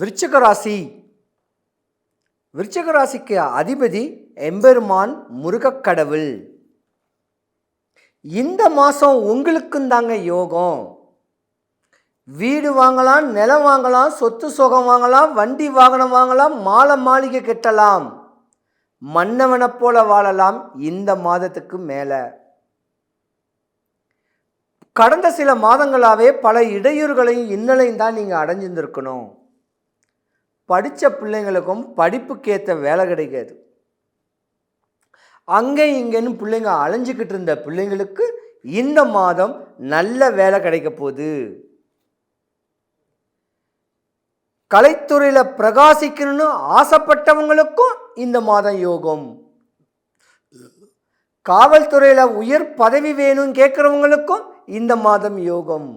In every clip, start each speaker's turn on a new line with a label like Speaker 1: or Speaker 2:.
Speaker 1: விருச்சிக ராசி விருச்சிக ராசிக்கு அதிபதி எம்பெருமான் முருகக்கடவுள் இந்த மாதம் உங்களுக்கும் தாங்க யோகம். வீடு வாங்கலாம் நிலம் வாங்கலாம் சொத்து சுகம் வாங்கலாம் வண்டி வாகனம் வாங்கலாம் மாலை மாளிகை கட்டலாம். மன்னவனை போல வாழலாம் இந்த மாதத்துக்கு மேலே. கடந்த சில மாதங்களாகவே பல இடையூறுகளையும் இன்னலையும் தான் நீங்கள் அடைஞ்சிருந்துருக்கணும். படித்த பிள்ளைங்களுக்கும் படிப்புக்கேற்ற வேலை கிடைக்காது. அங்கே இங்கேன்னு பிள்ளைங்க அலைஞ்சிக்கிட்டு இருந்த பிள்ளைங்களுக்கு இந்த மாதம் நல்ல வேலை கிடைக்க போகுது. கலைத்துறையில் பிரகாசிக்கணும்னு ஆசைப்பட்டவங்களுக்கும் இந்த மாதம் யோகம். காவல்துறையில் உயர் பதவி வேணும்னு கேட்குறவங்களுக்கும் இந்த மாதம் யோகம்.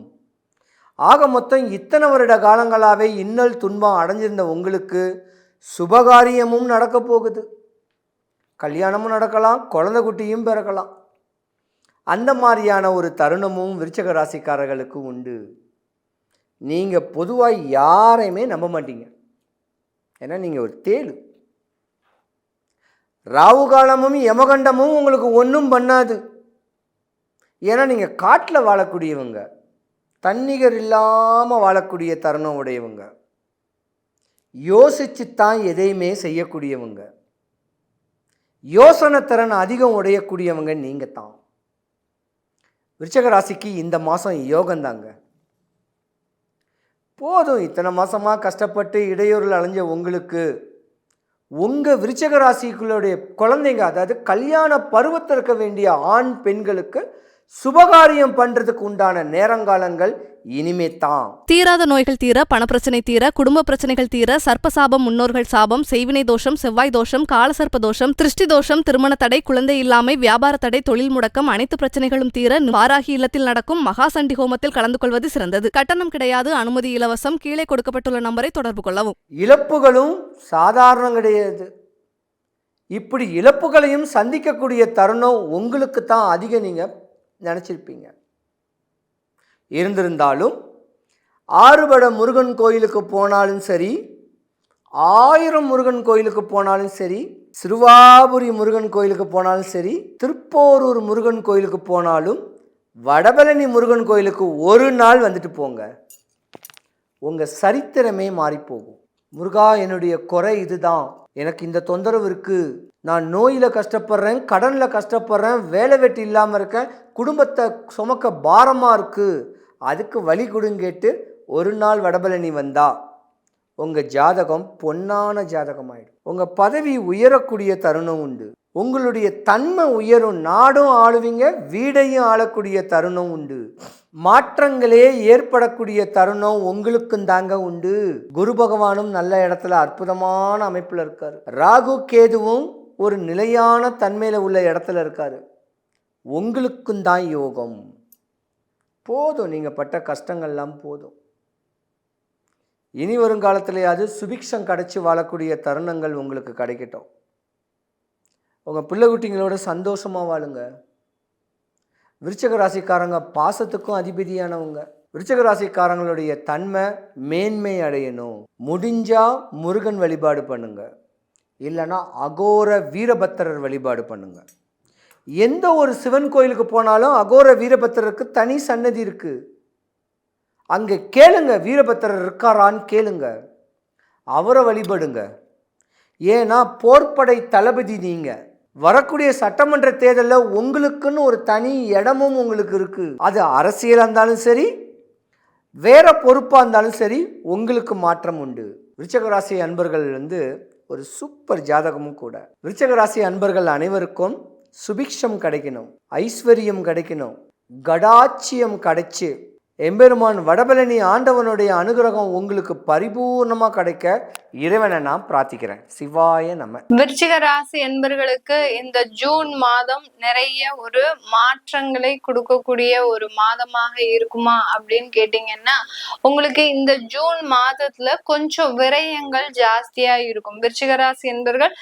Speaker 1: ஆக மொத்தம் இத்தனை வருட காலங்களாகவே இன்னல் துன்பம் அடைஞ்சிருந்த உங்களுக்கு சுபகாரியமும் நடக்க போகுது. கல்யாணமும் நடக்கலாம் குழந்தை குட்டியும் பிறக்கலாம். அந்த மாதிரியான ஒரு தருணமும் விருச்சக ராசிக்காரர்களுக்கு உண்டு. நீங்கள் பொதுவாக யாரையுமே நம்ப மாட்டீங்க. ஏன்னா நீங்கள் ஒரு தேளு. ராவு காலமும் யமகண்டமும் உங்களுக்கு ஒன்றும் பண்ணாது. ஏன்னா நீங்கள் காட்டில் வாழக்கூடியவங்க. தன்னிகர் இல்லாமல் வாழக்கூடிய தருணம் உடையவங்க. யோசித்து தான் எதையுமே செய்யக்கூடியவங்க. யோசனை திறன் அதிகம் உடையக்கூடியவங்க நீங்கள் தான் விருச்சக ராசிக்கு இந்த மாதம் யோகந்தாங்க போதும் இத்தனை மாதமாக கஷ்டப்பட்டு இடையூறில் அலைஞ்ச உங்களுக்கு உங்கள் விருச்சக ராசிக்குள்ளுடைய குழந்தைங்க அதாவது கல்யாண பருவத்தில் இருக்க வேண்டிய ஆண் பெண்களுக்கு சுபகாரியம் பண்ணுறதுக்கு உண்டான நேரங்காலங்கள் இனிமே தான்
Speaker 2: தீராத நோய்கள் தீர பணப்பிரச்சனை தீர குடும்ப பிரச்சனைகள் தீர சர்ப்பசாபம் முன்னோர்கள் சாபம் செய்வினை தோஷம் செவ்வாய் தோஷம் காலசர்ப்ப தோஷம் திருஷ்டி தோஷம் திருமண தடை குழந்தை இல்லாமை வியாபார தடை தொழில் முடக்கம் அனைத்து பிரச்சனைகளும் தீர வாராகி இல்லத்தில் நடக்கும் மகாசண்டி ஹோமத்தில் கலந்து கொள்வது சிறந்தது. கட்டணம் கிடையாது அனுமதி இலவசம் கீழே கொடுக்கப்பட்டுள்ள நம்பரை தொடர்பு கொள்ளவும்.
Speaker 1: இழப்புகளும் சாதாரணம் கிடையாது. இப்படி இழப்புகளையும் சந்திக்கக்கூடிய தருணம் உங்களுக்கு தான் அதிகம் நீங்கள் நினச்சிருப்பீங்க. இருந்திருந்தாலும் ஆறுபட முருகன் கோயிலுக்கு போனாலும் சரி ஆயிரம் முருகன் கோயிலுக்கு போனாலும் சரி சிறுவாபுரி முருகன் கோயிலுக்கு போனாலும் சரி திருப்போரூர் முருகன் கோயிலுக்கு போனாலும் வடபழனி முருகன் கோயிலுக்கு ஒரு நாள் வந்துட்டு போங்க. உங்கள் சரித்திரமே மாறிப்போகும். முருகா என்னுடைய குறை இதுதான். எனக்கு இந்த தொந்தரவு இருக்குது நான் நோயில் கஷ்டப்படுறேன் கடனில் கஷ்டப்படுறேன் வேலை வெட்டி இல்லாமல் இருக்கேன் குடும்பத்தை சுமக்க பாரமாக இருக்குது அதுக்கு வழி கொடுங்க கேட்டு ஒரு நாள் வடபழனி வந்தா. உங்கள் ஜாதகம் பொன்னான ஜாதகம் ஆயிடும் உங்கள் பதவி உயரக்கூடிய தருணம் உண்டு. உங்களுடைய தன்மை உயரும். நாடும் ஆளுவீங்க வீடையும் ஆளக்கூடிய தருணம் உண்டு. மாற்றங்களே ஏற்படக்கூடிய தருணம் உங்களுக்கும் தாங்க உண்டு. குரு பகவானும் நல்ல இடத்துல அற்புதமான அமைப்பில் இருக்கார். ராகு கேதுவும் ஒரு நிலையான தன்மையில் உள்ள இடத்துல இருக்கார். உங்களுக்கும் தான் யோகம். போதும் நீங்கள் பட்ட கஷ்டங்கள்லாம் போதும். இனி வருங்காலத்திலேயாவது சுபிக்ஷம் கிடச்சி வாழக்கூடிய தருணங்கள் உங்களுக்கு கிடைக்கட்டும். உங்கள் பிள்ளை குட்டிங்களோட சந்தோஷமாக வாழுங்க. விருச்சக ராசிக்காரங்க பாசத்துக்கும் அதிபதியானவங்க. விருச்சக ராசிக்காரங்களுடைய தன்மை மேன்மை அடையணும். முடிஞ்சால் முருகன் வழிபாடு பண்ணுங்கள் இல்லைன்னா அகோர வீரபத்திரர் வழிபாடு பண்ணுங்கள் எந்த ஒரு சிவன் கோயிலுக்கு போனாலும் அகோர வீரபத்திரருக்கு தனி சன்னதி இருக்குது அங்கே கேளுங்க வீரபத்திரர் இருக்காரான்னு கேளுங்க. அவரை வழிபடுங்க. ஏன்னா போர்ப்படை தளபதி நீங்கள் வரக்கூடிய சட்டமன்ற தேர்தலில் உங்களுக்குன்னு ஒரு தனி இடமும் உங்களுக்கு இருக்குது அது அரசியலாக இருந்தாலும் சரி வேற பொறுப்பாக இருந்தாலும் சரி உங்களுக்கு மாற்றம் உண்டு. ரிச்சகராசி அன்பர்கள் வந்து ஒரு சூப்பர் ஜாதகமும் கூட. விருச்சக ராசி அன்பர்கள் அனைவருக்கும் சுபிக்ஷம் கிடைக்கணும் ஐஸ்வர்யம் கிடைக்கணும் கடாட்சியம் கிடைச்சி எம்பெருமான் வடபழனி ஆண்டவனுடைய அனுகிரகம் உங்களுக்கு பரிபூர்ணமா கிடைக்க இறைவனை நான் பிரார்த்திக்கிறேன். சிவாய நம்ம
Speaker 3: விருச்சிக ராசி என்பர்களுக்கு இந்த ஜூன் மாதம் நிறைய ஒரு மாற்றங்களை கொடுக்கக்கூடிய ஒரு மாதமாக இருக்குமா அப்படின்னு கேட்டீங்கன்னா உங்களுக்கு இந்த ஜூன் மாதத்துல கொஞ்சம் விரயங்கள் ஜாஸ்தியா இருக்கும். விருச்சிக ராசி என்பர்கள்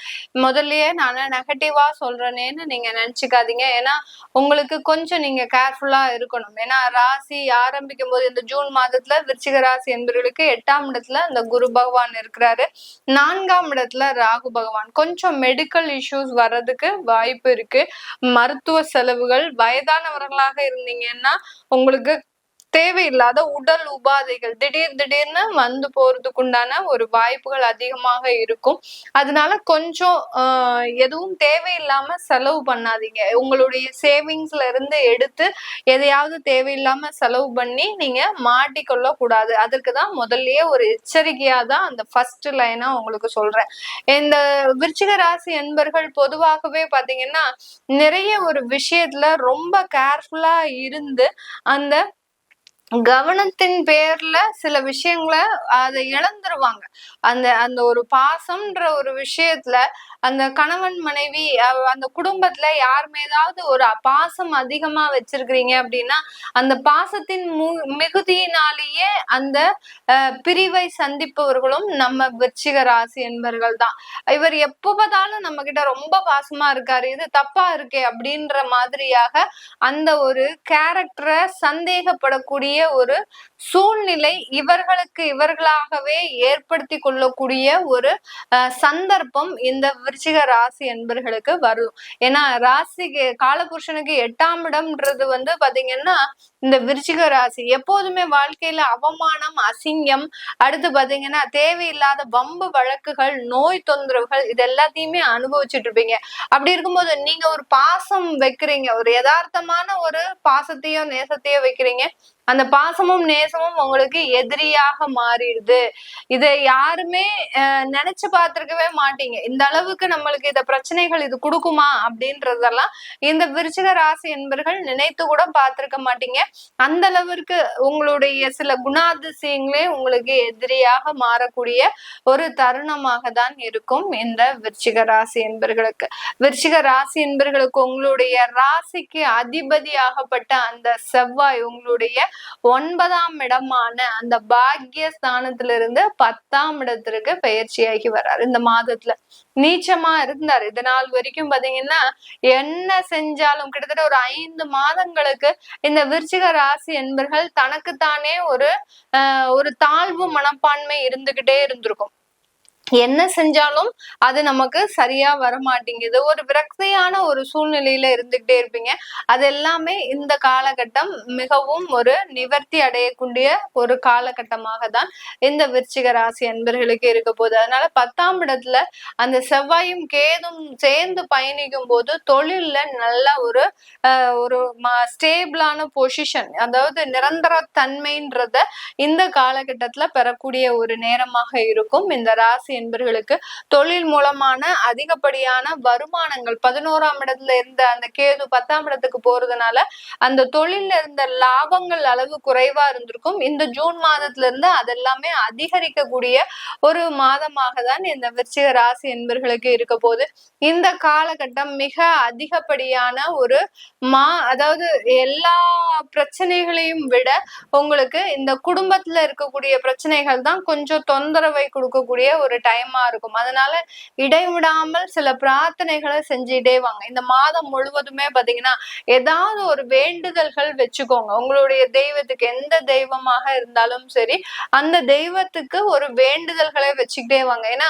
Speaker 3: முதல்லயே நான் நெகட்டிவா சொல்றேனேன்னு நீங்க நினைச்சுக்காதீங்க. ஏன்னா உங்களுக்கு கொஞ்சம் நீங்க கேர்ஃபுல்லா இருக்கணும். ஏன்னா ராசி ஆரம்பி ஆரம்பிக்கும் போது இந்த ஜூன் மாதத்துல விருச்சிக ராசி என்பவர்களுக்கு எட்டாம் இடத்துல இந்த குரு பகவான் இருக்கிறாரு. நான்காம் இடத்துல ராகு பகவான். கொஞ்சம் மெடிக்கல் இஷ்யூஸ் வர்றதுக்கு வாய்ப்பு இருக்கு. மருத்துவ செலவுகள் வயதானவர்களாக இருந்தீங்கன்னா உங்களுக்கு தேவையில்லாத உடல் உபாதைகள் திடீர் திடீர்னு வந்து போறதுக்கு உண்டான ஒரு வாய்ப்புகள் அதிகமாக இருக்கும். அதனால கொஞ்சம் எதுவும் தேவையில்லாம செலவு பண்ணாதீங்க. உங்களுடைய சேவிங்ஸ்ல இருந்து எடுத்து எதையாவது தேவையில்லாம செலவு பண்ணி நீங்க மாட்டிக்கொள்ள கூடாது அதற்கு தான் முதல்லயே ஒரு எச்சரிக்கையா தான் அந்த ஃபர்ஸ்ட் லைனா உங்களுக்கு சொல்றேன். இந்த விருச்சிக ராசி என்பர்கள் பொதுவாகவே பாத்தீங்கன்னா நிறைய ஒரு விஷயத்துல ரொம்ப கேர்ஃபுல்லா இருந்து அந்த கவனத்தின் பேர்ல சில விஷயங்களை அதை இழந்துருவாங்க. அந்த அந்த ஒரு பாசம்ன்ற ஒரு விஷயத்துல அந்த கணவன் மனைவி அந்த குடும்பத்துல யாருமேதாவது ஒரு பாசம் அதிகமா வச்சிருக்கிறீங்க அப்படின்னா அந்த பாசத்தின் மு- மிகுதியினாலேயே அந்த அஹ், பிரிவை சந்திப்பவர்களும் நம்ம விருச்சிக ராசி என்பர்கள் தான். இவர் எப்ப பார்த்தாலும் நம்ம கிட்ட ரொம்ப பாசமா இருக்காரு இது தப்பா இருக்கே அப்படின்ற மாதிரியாக அந்த ஒரு கேரக்டரை சந்தேகப்படக்கூடிய ஒரு சூழ்நிலை இவர்களுக்கு இவர்களாகவே ஏற்படுத்தி கொள்ளக்கூடிய ஒரு சந்தர்ப்பம் இந்த விருச்சிக ராசி என்பர்களுக்கு வரும். ஏன்னா ராசிக்கு காலபுருஷனுக்கு எட்டாம் இடம்ன்றது வந்து பாத்தீங்கன்னா இந்த விருச்சிக ராசி. எப்போதுமே வாழ்க்கையில அவமானம் அசிங்கம் அடுத்து பாத்தீங்கன்னா தேவையில்லாத வம்பு வழக்குகள் நோய் தொந்தரவுகள் இது எல்லாத்தையுமே அனுபவிச்சுட்டு இருப்பீங்க அப்படி இருக்கும்போது நீங்க ஒரு பாசம் வைக்கிறீங்க. ஒரு யதார்த்தமான ஒரு பாசத்தையோ நேசத்தையோ வைக்கிறீங்க. அந்த பாசமும் நேசமும் உங்களுக்கு எதிரியாக மாறிடுது. இதை யாருமே அஹ், நினைச்சு பார்த்திருக்கவே மாட்டீங்க. இந்த அளவுக்கு நம்மளுக்கு இந்த பிரச்சனைகள் இது கொடுக்குமா அப்படின்றதெல்லாம் இந்த விருச்சிக ராசி என்பர்கள் நினைத்து கூட பார்த்திருக்க மாட்டீங்க. அந்த அளவிற்கு உங்களுடைய சில குணாதிசயங்களே உங்களுக்கு எதிரியாக மாறக்கூடிய ஒரு தருணமாக தான் இருக்கும் இந்த விருச்சிக ராசி என்பர்களுக்கு. விருச்சிக ராசி என்பர்களுக்கு உங்களுடைய ராசிக்கு அதிபதியாகப்பட்ட அந்த செவ்வாய் உங்களுடைய ஒன்பதாம் இடமான அந்த பாக்கிய ஸ்தானத்திலிருந்து பத்தாம் இடத்திற்கு பயிற்சியாகி வர்றாரு. இந்த மாதத்துல நீச்சமா இருந்தார். இது நாள் வரைக்கும் பாத்தீங்கன்னா என்ன செஞ்சாலும் கிட்டத்தட்ட ஒரு ஐந்து மாதங்களுக்கு இந்த விருச்சிக ராசி என்பர்கள் தனக்குத்தானே ஒரு ஒரு தாழ்வு மனப்பான்மை இருந்துகிட்டே இருந்திருக்கும். என்ன செஞ்சாலும் அது நமக்கு சரியா வர மாட்டேங்குது ஒரு விரக்தியான ஒரு சூழ்நிலையில இருந்துகிட்டே இருப்பீங்க. அது எல்லாமே இந்த காலகட்டம் மிகவும் ஒரு நிவர்த்தி அடையக்கூடிய ஒரு காலகட்டமாக தான் இந்த விருச்சிக ராசி அன்பர்களுக்கு இருக்க போகுது. அதனால பத்தாம் இடத்துல அந்த செவ்வாயும் கேதும் சேர்ந்து பயணிக்கும் போது தொழில்ல நல்ல ஒரு ஒரு ஸ்டேபிளான பொசிஷன் அதாவது நிரந்தர தன்மைன்றத இந்த காலகட்டத்துல பெறக்கூடிய ஒரு நேரமாக இருக்கும். இந்த ராசி என்பர்களுக்கு தொழில் மூலமான அதிகப்படியான வருமானங்கள். பதினோராம் இடத்துல இருந்த அந்த கேது பத்தாம் இடத்துக்கு போறதுனால அந்த தொழில இருந்த லாபங்கள் அளவு குறைவா இருந்திருக்கும். இந்த ஜூன் மாதத்துல இருந்து அதெல்லாமே அதிகரிக்கக்கூடிய ஒரு மாதமாக தான் இந்த விருச்சிக ராசி என்பர்களுக்கு இருக்க போகுது. இந்த காலகட்டம் மிக அதிகப்படியான ஒரு மா அதாவது எல்லா பிரச்சனைகளையும் விட உங்களுக்கு இந்த குடும்பத்துல இருக்கக்கூடிய பிரச்சனைகள் தான் கொஞ்சம் தொந்தரவை கொடுக்கக்கூடிய ஒரு டைமா இருக்கும். அதனால இடைவிடாமல் சில பிரார்த்தனைகளை செஞ்சுட்டே வாங்க. இந்த மாதம் முழுவதுமே பாத்தீங்கன்னா ஏதாவது ஒரு வேண்டுதல்கள் வச்சுக்கோங்க. உங்களுடைய தெய்வத்துக்கு எந்த தெய்வமாக இருந்தாலும் சரி அந்த தெய்வத்துக்கு ஒரு வேண்டுதல்களை வச்சுக்கிட்டே வாங்க. ஏன்னா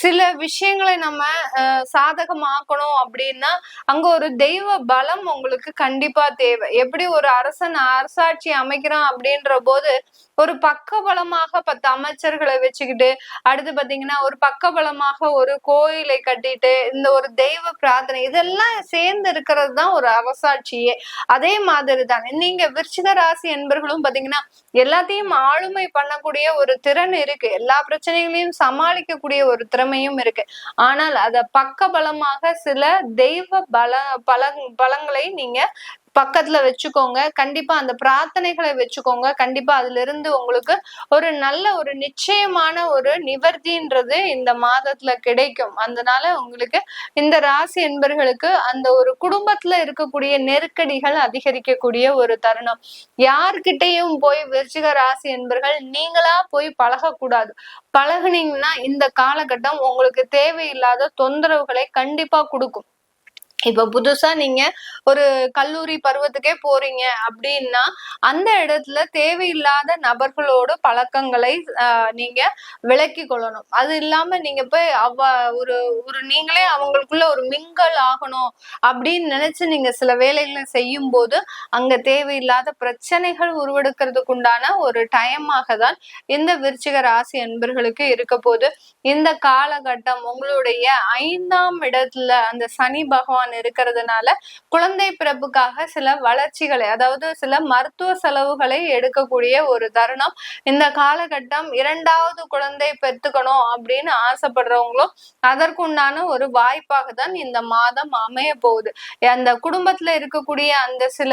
Speaker 3: சில விஷயங்களை நம்ம அஹ், சாதகமாக்கணும் அப்படின்னா அங்க ஒரு தெய்வ பலம் உங்களுக்கு கண்டிப்பா தேவை. எப்படி ஒரு அரசன் அரசாட்சி அமைக்கிறான் அப்படின்ற போது ஒரு பக்க பலமாக பத்து அமைச்சர்களை வச்சுக்கிட்டு அடுத்து பாத்தீங்கன்னா ஒரு பக்க பலமாக ஒரு கோயிலை கட்டிட்டு இந்த ஒரு தெய்வ பிரார்த்தனை இதெல்லாம் சேர்ந்து இருக்கிறது தான் ஒரு அரசாட்சியே அதே மாதிரி தான் நீங்க விருச்சிக ராசி என்பர்களும் பாத்தீங்கன்னா எல்லாத்தையும் ஆளுமை பண்ணக்கூடிய ஒரு திறன் இருக்கு. எல்லா பிரச்சனைகளையும் சமாளிக்கக்கூடிய ஒரு திறமையும் இருக்கு. ஆனால் அத பக்கபலமாக சில தெய்வ பல பல பலங்களை நீங்க பக்கத்துல வச்சுக்கோங்க. கண்டிப்பா அந்த பிரார்த்தனைகளை வச்சுக்கோங்க. கண்டிப்பா அதுல இருந்து உங்களுக்கு ஒரு நல்ல ஒரு நிச்சயமான ஒரு நிவர்த்தின்றது இந்த மாதத்துல கிடைக்கும். அதனால உங்களுக்கு இந்த ராசி என்பர்களுக்கு அந்த ஒரு குடும்பத்துல இருக்கக்கூடிய நெருக்கடிகள் அதிகரிக்கக்கூடிய ஒரு தருணம். யார்கிட்டையும் போய் விருச்சிக ராசி என்பர்கள் நீங்களா போய் பழகக்கூடாது. பழகுனீங்கன்னா இந்த காலகட்டம் உங்களுக்கு தேவையில்லாத தொந்தரவுகளை கண்டிப்பா கொடுக்கும். இப்ப புதுசா நீங்க ஒரு கல்லூரி பருவத்துக்கே போறீங்க அப்படின்னா அந்த இடத்துல தேவையில்லாத நபர்களோட பழக்கங்களை நீங்க விலக்கி கொள்ளணும். அது இல்லாம நீங்க போய் அவ ஒரு ஒரு நீங்களே அவங்களுக்குள்ள ஒரு மிங்கல் ஆகணும் அப்படின்னு நினைச்சு நீங்க சில வேலைகளை செய்யும் போது அங்க தேவையில்லாத பிரச்சனைகள் உருவெடுக்கிறதுக்கு உண்டான ஒரு டைமாக தான் இந்த விருச்சிக ராசி என்பர்களுக்கு இருக்க போது இந்த காலகட்டம் உங்களுடைய ஐந்தாம் இடத்துல அந்த சனி பகவான் இருக்கிறதுனால குழந்தை பிறப்புக்காக சில வளர்ச்சிகளை அதாவது சில மருத்துவ செலவுகளை எடுக்கக்கூடிய ஒரு தருணம். இந்த காலகட்டம் இரண்டாவது குழந்தை பெற்றுக்கணும் அப்படின்னு ஆசைப்படுறவங்களும் அதற்குண்டான ஒரு வாய்ப்பாக தான் இந்த மாதம் அமைய போகுது. அந்த குடும்பத்துல இருக்கக்கூடிய அந்த சில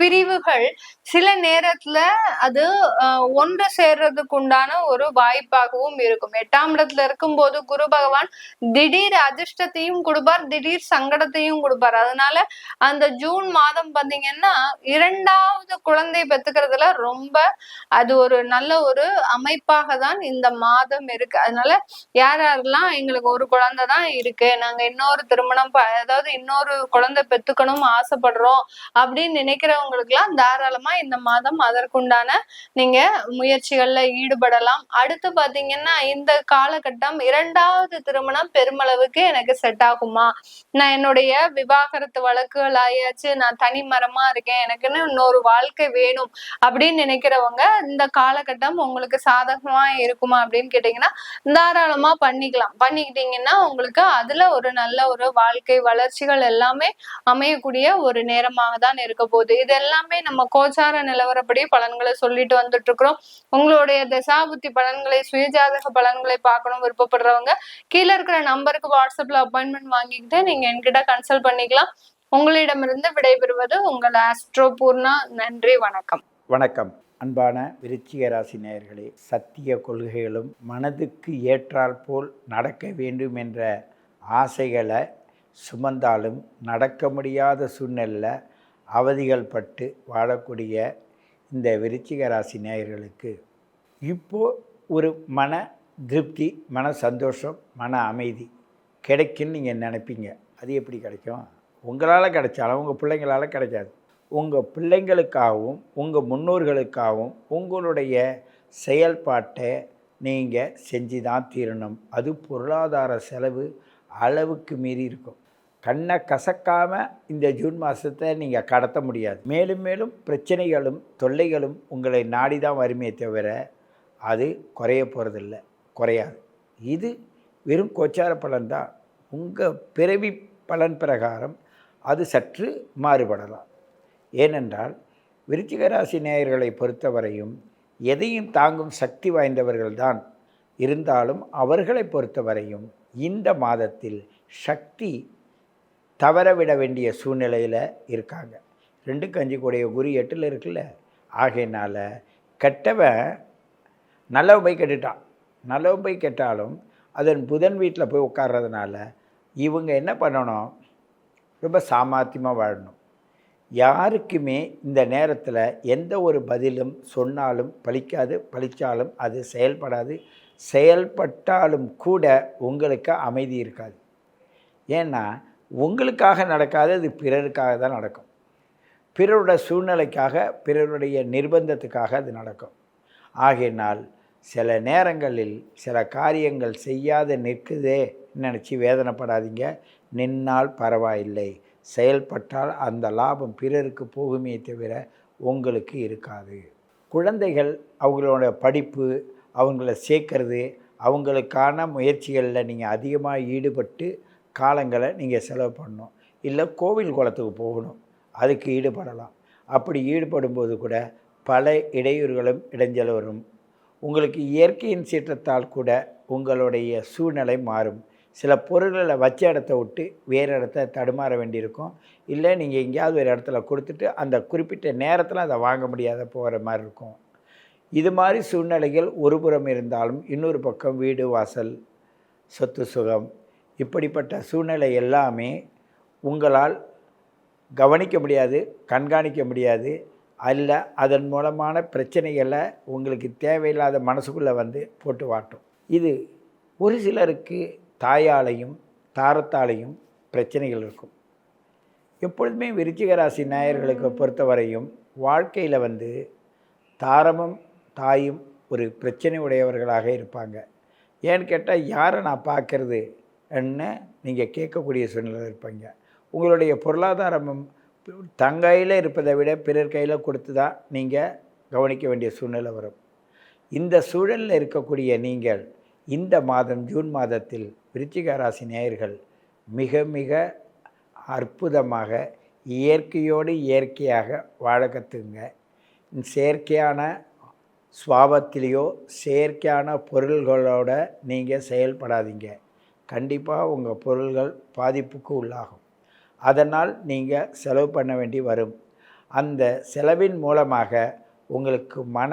Speaker 3: பிரிவுகள் சில நேரத்துல அது ஒன்று சேர்றதுக்கு உண்டான ஒரு வாய்ப்பாகவும் இருக்கும். எட்டாம் இடத்துல இருக்கும்போது குரு பகவான் திடீர் அதிர்ஷ்டத்தையும் கொடுப்பார் திடீர் சங்கடத்தையும் கொடுப்பாரு. அதனால அந்த ஜூன் மாதம் பாத்தீங்கன்னா இரண்டாவது குழந்தை பெத்துக்கிறதுல ரொம்ப அது ஒரு நல்ல ஒரு அமைப்பாக தான் இந்த மாதம் இருக்கு. அதனால யார் யாரெல்லாம் எங்களுக்கு ஒரு குழந்தை தான் இருக்கு நாங்க இன்னொரு திருமணம் அதாவது இன்னொரு குழந்தை பெத்துக்கணும் ஆசைப்படுறோம் அப்படின்னு நினைக்கிறவங்களுக்கு எல்லாம் தாராளமா இந்த மாதம் அதற்குண்டான நீங்க முயற்சிகள்ல ஈடுபடலாம். அடுத்து பாத்தீங்கன்னா இந்த காலகட்டம் இரண்டாவது திருமணம் பெருமளவுக்கு எனக்கு செட் ஆகுமா? நான் என்னுடைய விவாகரத்து வழக்குகள் ஆயாச்சு. நான் தனி மரமா இருக்கேன். எனக்குன்னு இன்னொரு வாழ்க்கை வேணும் அப்படின்னு நினைக்கிறவங்க இந்த காலகட்டம் உங்களுக்கு சாதகமா இருக்குமா அப்படின்னு கேட்டீங்கன்னா தாராளமா பண்ணிக்கலாம். பண்ணிக்கிட்டீங்கன்னா உங்களுக்கு அதுல ஒரு நல்ல ஒரு வாழ்க்கை வளர்ச்சிகள் எல்லாமே அமையக்கூடிய ஒரு நேரமாக தான் இருக்க போகுது. இது எல்லாமே நம்ம கோச்சார நிலவரப்படி பலன்களை சொல்லிட்டு வந்துட்டு இருக்கிறோம் உங்களுடைய தசாபுத்தி பலன்களை சுயஜாதக பலன்களை பார்க்கணும் விருப்பப்படுறவங்க கீழே இருக்கிற நம்பருக்கு வாட்ஸ்அப்ல அப்பாயின்மெண்ட் வாங்கிக்கிட்டு நீங்க என்கிட்ட கன்சல்ட் பண்ணிக்கலாம். உங்களிடமிருந்து விடைபெறுவது உங்கள் ஆஸ்ட்ரோ பூர்ணா. நன்றி வணக்கம்.
Speaker 4: வணக்கம். அன்பான விருச்சிக ராசி நேயர்களே சத்திய கொள்கைகளும் மனதுக்கு ஏற்றால் போல் நடக்க வேண்டும் என்ற ஆசைகளை சுமந்தாலும் நடக்க முடியாத சூழ்நிலையில் அவதிகள் பட்டு வாழக்கூடிய இந்த விருச்சிக ராசி நேயர்களுக்கு இப்போ ஒரு மன திருப்தி மன சந்தோஷம் மன அமைதி கிடைக்குன்னு நீங்கள் நினைப்பீங்க. அது எப்படி கிடைக்கும்? உங்களால் கிடைச்சாலும் உங்கள் பிள்ளைங்களால் கிடைக்காது. உங்கள் பிள்ளைங்களுக்காகவும் உங்கள் முன்னோர்களுக்காகவும் உங்களுடைய செயல்பாட்டை நீங்கள் செஞ்சு தான் தீரணும். அது பொருளாதார செலவு அளவுக்கு மீறி இருக்கும். கண்ணை கசக்காமல் இந்த ஜூன் மாதத்தை நீங்கள் கடத்த முடியாது. மேலும் மேலும் பிரச்சனைகளும் தொல்லைகளும் உங்களை நாடி தான் வருமே தவிர அது குறைய போகிறதில்ல குறையாது. இது வெறும் கோச்சார பலன் தான். உங்கள் பிறவி பலன் பிரகாரம் அது சற்று மாறுபடலாம். ஏனென்றால் விருச்சிக ராசி நேயர்களை பொறுத்தவரையும் எதையும் தாங்கும் சக்தி வாய்ந்தவர்கள்தான். இருந்தாலும் அவர்களை பொறுத்தவரையும் இந்த மாதத்தில் சக்தி தவறவிட வேண்டிய சூழ்நிலையில் இருக்காங்க. ரெண்டு கஞ்சி கூடிய குரு எட்டில் இருக்குல்ல. ஆகையினால் கெட்டவன் நல்லவன் போய் கெட்டுட்டான். நல்லவன் போய் கெட்டாலும் அதன் புதன் வீட்டில் போய் உட்கார்றதுனால இவங்க என்ன பண்ணணும்? ரொம்ப சாமர்த்தியமாக வாழணும். யாருக்குமே இந்த நேரத்தில் எந்த ஒரு பதிலும் சொன்னாலும் பலிக்காது பழித்தாலும் அது செயல்படாது. செயல்பட்டாலும் கூட உங்களுக்கு அமைதி இருக்காது. ஏன்னா உங்களுக்காக நடக்காது அது பிறருக்காக தான் நடக்கும். பிறருடைய சூழ்நிலைக்காக பிறருடைய நிர்பந்தத்துக்காக அது நடக்கும். ஆகையினால் சில நேரங்களில் சில காரியங்கள் செய்யாத நிற்குதே நினச்சி வேதனைப்படாதீங்க. நின்னால் பரவாயில்லை. செயல்பட்டால் அந்த லாபம் பிறருக்கு போகுமே தவிர உங்களுக்கு இருக்காது. குழந்தைகள் அவங்களோட படிப்பு அவங்கள சேர்க்கறது அவங்களுக்கான முயற்சிகளில் நீங்கள் அதிகமாக ஈடுபட்டு காலங்களை நீங்கள் செலவு பண்ணணும். இல்லை கோவில் குளத்துக்கு போகணும். அதுக்கு ஈடுபடலாம். அப்படி ஈடுபடும்போது கூட பல இடையூறுகளும் இடைஞ்சல் வரும். உங்களுக்கு இயற்கையின் சீற்றத்தால் கூட உங்களுடைய சூழ்நிலை மாறும். சில பொருள்களை வச்ச இடத்த விட்டு வேறு இடத்த தடுமாற வேண்டியிருக்கும். இல்லை நீங்கள் எங்கேயாவது ஒரு இடத்துல கொடுத்துட்டு அந்த குறிப்பிட்ட நேரத்தில் அதை வாங்க முடியாத போகிற மாதிரி இருக்கும். இது மாதிரி சூழ்நிலைகள் ஒரு புறம் இருந்தாலும் இன்னொரு பக்கம் வீடு வாசல் சொத்து சுகம் இப்படிப்பட்ட சூழ்நிலை எல்லாமே உங்களால் கவனிக்க முடியாது கண்காணிக்க முடியாது. அல்ல அதன் மூலமான பிரச்சனைகளை உங்களுக்கு தேவையில்லாத மனசுக்குள்ளே வந்து போட்டு வாட்டும். இது ஒரு சிலருக்கு தாயாலையும் தாரத்தாலையும் பிரச்சனைகள் இருக்கும். எப்பொழுதுமே விருச்சிக ராசி பொறுத்தவரையும் வாழ்க்கையில் வந்து தாரமும் தாயும் ஒரு பிரச்சனை உடையவர்களாக இருப்பாங்க. ஏன்னு கேட்டால் யாரை நான் பார்க்கறது என்ன நீங்கள் கேட்கக்கூடிய சூழ்நிலை இருப்பீங்க. உங்களுடைய பொருளாதாரமும் தன் கையில் இருப்பதை விட பிறர் கையில் கொடுத்து தான் நீங்கள் கவனிக்க வேண்டிய சூழ்நிலை வரும். இந்த சூழலில் இருக்கக்கூடிய நீங்கள் இந்த மாதம் ஜூன் மாதத்தில் விருச்சிக ராசி நேயர்கள் மிக மிக அற்புதமாக இயற்கையோடு இயற்கையாக வாழ கற்றுங்க செயற்கையான சுவாபத்திலேயோ செயற்கையான பொருள்களோட நீங்கள் செயல்படாதீங்க. கண்டிப்பாக உங்கள் பொருள்கள் பாதிப்புக்கு உள்ளாகும். அதனால் நீங்கள் செலவு பண்ண வேண்டி வரும். அந்த செலவின் மூலமாக உங்களுக்கு மன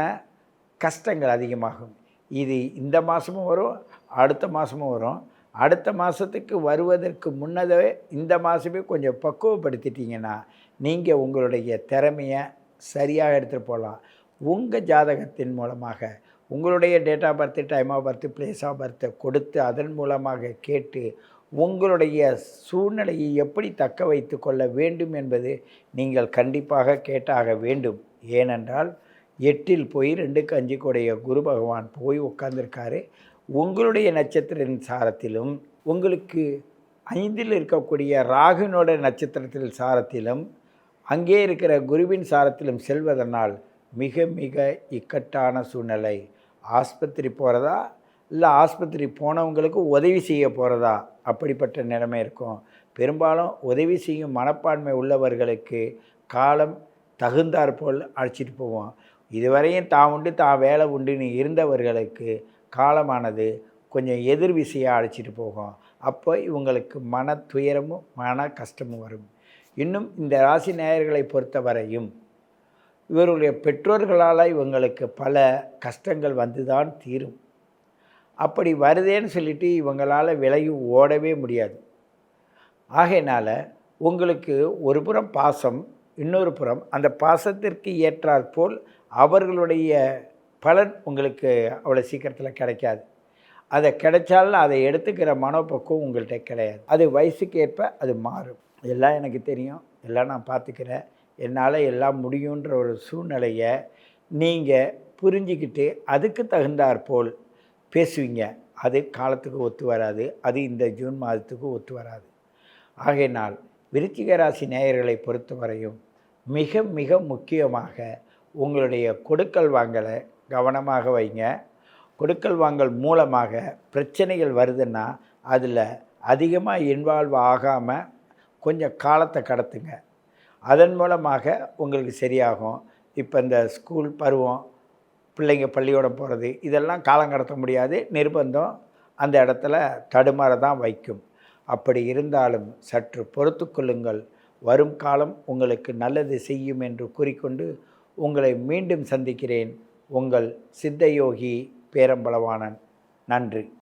Speaker 4: கஷ்டங்கள் அதிகமாகும். இது இந்த மாதமும் வரும் அடுத்த மாதமும் வரும். அடுத்த மாதத்துக்கு வருவதற்கு முன்னதே இந்த மாதமே கொஞ்சம் பக்குவப்படுத்திட்டீங்கன்னா நீங்கள் உங்களுடைய திறமையை சரியாக எடுத்துகிட்டு போகலாம் உங்கள் ஜாதகத்தின் மூலமாக உங்களுடைய date of birth time of birth place of பர்த்தை கொடுத்து அதன் மூலமாக கேட்டு உங்களுடைய சூழ்நிலையை எப்படி தக்க வைத்து கொள்ள வேண்டும் என்பது நீங்கள் கண்டிப்பாக கேட்டாக வேண்டும். ஏனென்றால் எட்டில் போய் ரெண்டுக்கு அஞ்சு கூடைய குரு பகவான் போய் உட்கார்ந்துருக்காரு. உங்களுடைய நட்சத்திரத்தின் சாரத்திலும் உங்களுக்கு ஐந்தில் இருக்கக்கூடிய ராகுனோட நட்சத்திரத்தில் சாரத்திலும் அங்கே இருக்கிற குருவின் சாரத்திலும் செல்வதனால் மிக மிக இக்கட்டான சூழ்நிலை. ஆஸ்பத்திரி போகிறதா இல்லை ஆஸ்பத்திரி போனவங்களுக்கு உதவி செய்ய போகிறதா அப்படிப்பட்ட நிலைமை இருக்கும். பெரும்பாலும் உதவி செய்யும் மனப்பான்மை உள்ளவர்களுக்கு காலம் தகுந்தாற்போல் அழைச்சிட்டு போவோம். இதுவரையும் தான் உண்டு தான் வேலை உண்டுன்னு இருந்தவர்களுக்கு காலமானது கொஞ்சம் எதிர் விசையாக அழைச்சிட்டு போகும். அப்போ இவங்களுக்கு மன துயரமும் மன கஷ்டமும் வரும். இன்னும் இந்த ராசி நேயர்களை பொறுத்தவரையும் இவருடைய பெற்றோர்களால் இவங்களுக்கு பல கஷ்டங்கள் வந்து தான் தீரும். அப்படி வருதேன்னு சொல்லிட்டு இவங்களால் விலகி ஓடவே முடியாது. ஆகையினால் உங்களுக்கு ஒரு புறம் பாசம் இன்னொரு புறம் அந்த பாசத்திற்கு ஏற்றாற்போல் அவர்களுடைய பலன் உங்களுக்கு அவ்வளோ சீக்கிரத்தில் கிடைக்காது. அதை கிடைச்சாலும் அதை எடுத்துக்கிற மனப்பக்குவம் உங்கள்கிட்ட கிடையாது. அது வயசுக்கு ஏற்ப அது மாறும். எல்லாம் எனக்கு தெரியும். எல்லாம் நான் பார்த்துக்கிறேன். என்னால் எல்லாம் முடியுன்ற ஒரு சூழ்நிலையை நீங்கள் புரிஞ்சிக்கிட்டு அதுக்கு தகுந்தாற்போல் பேசுவீங்க. அது காலத்துக்கு ஒத்து வராது. அது இந்த ஜூன் மாதத்துக்கு ஒத்து வராது. ஆகையினால் விருச்சிக ராசி நேயர்களை பொறுத்தவரையும் மிக மிக முக்கியமாக உங்களுடைய கொடுக்கல் வாங்கலை கவனமாக வைங்க. கொடுக்கல் வாங்கல் மூலமாக பிரச்சனைகள் வருதுன்னா அதில் அதிகமாக இன்வால்வ் ஆகாமல் கொஞ்சம் காலத்தை கடத்துங்க. அதன் மூலமாக உங்களுக்கு சரியாகும். இப்போ இந்த ஸ்கூல் பருவம் பிள்ளைங்க பள்ளியோடம் போகிறது இதெல்லாம் காலம் கடத்த முடியாது. நிர்பந்தம் அந்த இடத்துல தடுமாற தான் வைக்கும். அப்படி இருந்தாலும் சற்று பொறுத்து கொள்ளுங்கள். வரும் காலம் உங்களுக்கு நல்லது செய்யும் என்று கூறிக்கொண்டு உங்களை மீண்டும் சந்திக்கிறேன். உங்கள் சித்தயோகி பேரம்பளவாணன் நன்றி.